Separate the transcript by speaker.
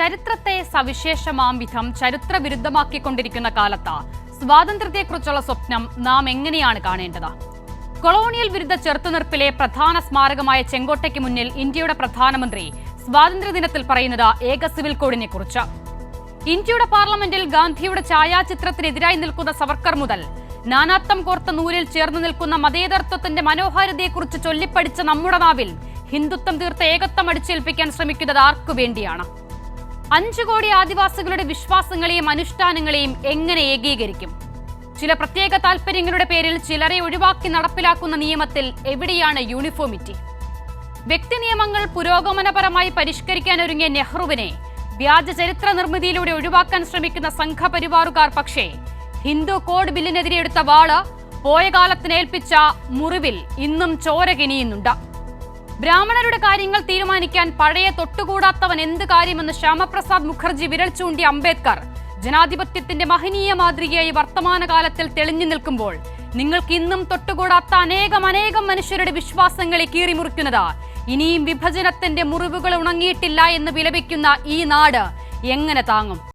Speaker 1: ചരിത്രത്തെ സവിശേഷമാം വിധം ചരിത്ര വിരുദ്ധമാക്കിക്കൊണ്ടിരിക്കുന്ന കാലത്ത് സ്വാതന്ത്ര്യത്തെക്കുറിച്ചുള്ള സ്വപ്നം നാം എങ്ങനെയാണ് കാണേണ്ടത്? കൊളോണിയൽ വിരുദ്ധ ചെറുത്തുനിർപ്പിലെ പ്രധാന സ്മാരകമായ ചെങ്കോട്ടയ്ക്ക് മുന്നിൽ ഇന്ത്യയുടെ പ്രധാനമന്ത്രി സ്വാതന്ത്ര്യദിനത്തിൽ പറയുന്നത് ഏക സിവിൽ കോഡിനെ കുറിച്ച് ഇന്ത്യയുടെ പാർലമെന്റിൽ ഗാന്ധിയുടെ ഛായാചിത്രത്തിനെതിരായി നിൽക്കുന്ന സവർക്കർ മുതൽ നാനാത്വം കോർത്ത നൂലിൽ ചേർന്ന് നിൽക്കുന്ന മതേതരത്വത്തിന്റെ മനോഹാരിതയെക്കുറിച്ച് ചൊല്ലിപ്പടിച്ച നമ്മുടെ നാവിൽ ഹിന്ദുത്വം തീർത്ത ഏകത്വം അടിച്ചേൽപ്പിക്കാൻ ശ്രമിക്കുന്നത് ആർക്കു വേണ്ടിയാണ്? അഞ്ചു കോടി ആദിവാസികളുടെ വിശ്വാസങ്ങളെയും അനുഷ്ഠാനങ്ങളെയും എങ്ങനെ ഏകീകരിക്കും? ചില പ്രത്യേക താൽപര്യങ്ങളുടെ പേരിൽ ചിലരെ ഒഴിവാക്കി നടപ്പിലാക്കുന്ന നിയമത്തിൽ എവിടെയാണ് യൂണിഫോമിറ്റി? വ്യക്തി നിയമങ്ങൾ പുരോഗമനപരമായി പരിഷ്കരിക്കാൻ ഒരുങ്ങിയ നെഹ്റുവിനെ വ്യാജ ചരിത്ര നിർമ്മിതിയിലൂടെ ഒഴിവാക്കാൻ ശ്രമിക്കുന്ന സംഘപരിവാറുകാർ പക്ഷേ ഹിന്ദു കോഡ് ബില്ലിനെതിരെ എടുത്ത വാൾ പോയ കാലത്തിനേൽപ്പിച്ച മുറിവിൽ ഇന്നും ചോര കിനിയുന്നുണ്ട് ബ്രാഹ്മണരുടെ കാര്യങ്ങൾ തീരുമാനിക്കാൻ പഴയ തൊട്ടുകൂടാത്തവൻ എന്ത് കാര്യമെന്ന് ശ്യാമപ്രസാദ് മുഖർജി വിരൽ ചൂണ്ടി അംബേദ്കർ. ജനാധിപത്യത്തിന്റെ മഹനീയ മാതൃകയായി വർത്തമാനകാലത്തിൽ തെളിഞ്ഞു നിൽക്കുമ്പോൾ നിങ്ങൾക്ക് ഇന്നും തൊട്ടുകൂടാത്ത അനേകം അനേകം മനുഷ്യരുടെ വിശ്വാസങ്ങളെ കീറിമുറിക്കുന്നത്. ഇനിയും വിഭജനത്തിന്റെ മുറിവുകൾ ഉണങ്ങിയിട്ടില്ല എന്ന് വിലപിക്കുന്ന ഈ നാട് എങ്ങനെ താങ്ങും?